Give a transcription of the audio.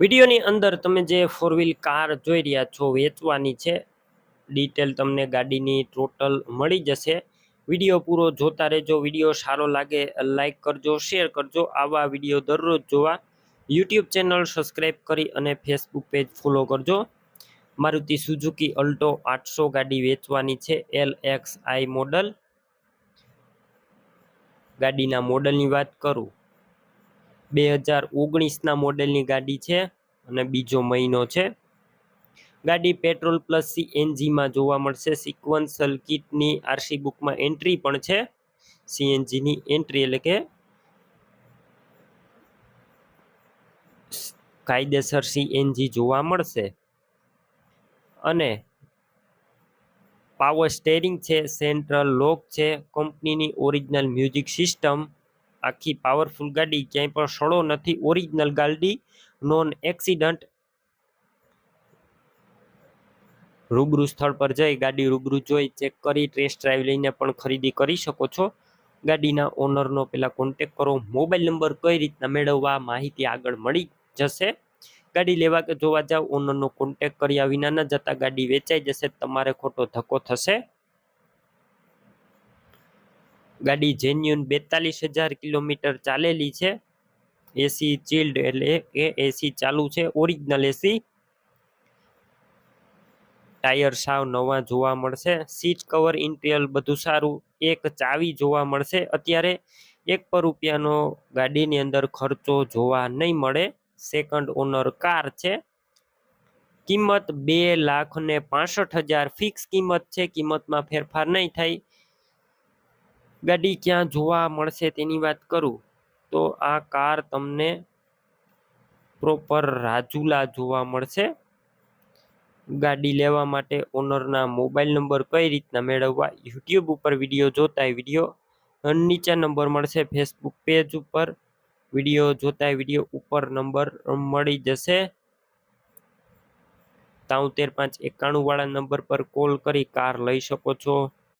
વિડીયોની અંદર તમે જે ફોર વ્હીલ કાર જોઈ રહ્યા છો, વેચવાની છે ડિટેલ તમને ગાડીની ટોટલ મળી જશે. વીડિયો પૂરો જોતા રહેજો, વીડિયો સારો લાગે લાઇક કરજો શેર કરજો, આવા વીડિયો દરરોજ જોવા. યુટ્યુબ ચેનલ સબસ્ક્રાઈબ કરી અને ફેસબુક પેજ ફોલો કરજો. મારુતિ સુઝુકી અલ્ટો આઠસો ગાડી વેચવાની છે એલ એક્સ આઈ મોડલ ગાડીના મોડલની વાત કરું. બે હજાર ઓગણીસના મોડેલની ગાડી છે અને બીજો મહિનો છે. ગાડી પેટ્રોલ પ્લસ સીએનજીમાં જોવા મળશે. સિક્વન્સલ કિટની આરસી બુકમાં એન્ટ્રી પણ છે. સીએનજીની એન્ટ્રી એટલે કે કાયદેસર સીએનજી જોવા મળશે. અને પાવર સ્ટેરિંગ છે, સેન્ટ્રલ લોક છે, કંપનીની ઓરિજિનલ મ્યુઝિક સિસ્ટમ આખી પાવરફુલ ગાડી ક્યાંય પણ સડો નથી. ઓરિજિનલ ગાડી નોન એક્સિડન્ટ રૂબરૂ સ્થળ પર જઈ ગાડી રૂબરૂ જોઈ ચેક કરી ટેસ્ટ ડ્રાઈવ લઈને પણ ખરીદી કરી શકો છો. ગાડીના ઓનરનો પહેલાં કોન્ટેક કરો. મોબાઈલ નંબર કઈ રીતના મેળવવા, માહિતી આગળ મળી જશે. ગાડી લેવા કે જોવા જાવ ઓનરનો કોન્ટેક કર્યા વિના ન જતા ગાડી વેચાઈ જશે, તમારે ખોટો ધક્કો થશે. ગાડી જેન્યુન બેતાલીસ હજાર કિલોમીટર ચાલેલી છે. એસી ચિલ્ડ એટલે કે એસી ચાલુ છે. ઓરિજિનલ એસી. ટાયર સાવ નવા જોવા મળશે. સીટ કવર ઇન્ટિરિયર બધું સારું. એક ચાવી જોવા મળશે. અત્યારે એક પર રૂપિયાનો ગાડીની અંદર ખર્ચો જોવા નહીં મળે. સેકન્ડ ઓનર કાર છે. કિંમત બે લાખ ને પાસઠ હજાર. ફિક્સ કિંમત છે. કિંમતમાં ફેરફાર નહીં થાય. ગાડી ક્યાં જોવા મળશે તેની વાત કરું, તો આ કાર તમને પ્રોપર રાજુલા જોવા મળશે. ગાડી લેવા માટે ઓનરના મોબાઈલ નંબર કઈ રીતના મેળવવા યુટ્યુબ ઉપર વીડિયો જોતા વીડિયો નીચે નંબર મળશે ફેસબુક પેજ ઉપર વીડિયો જોતા વીડિયો ઉપર નંબર મળી જશે. તાઉતેર પાંચ એકાણું વાળા નંબર પર કોલ કરી કાર લઈ શકો છો.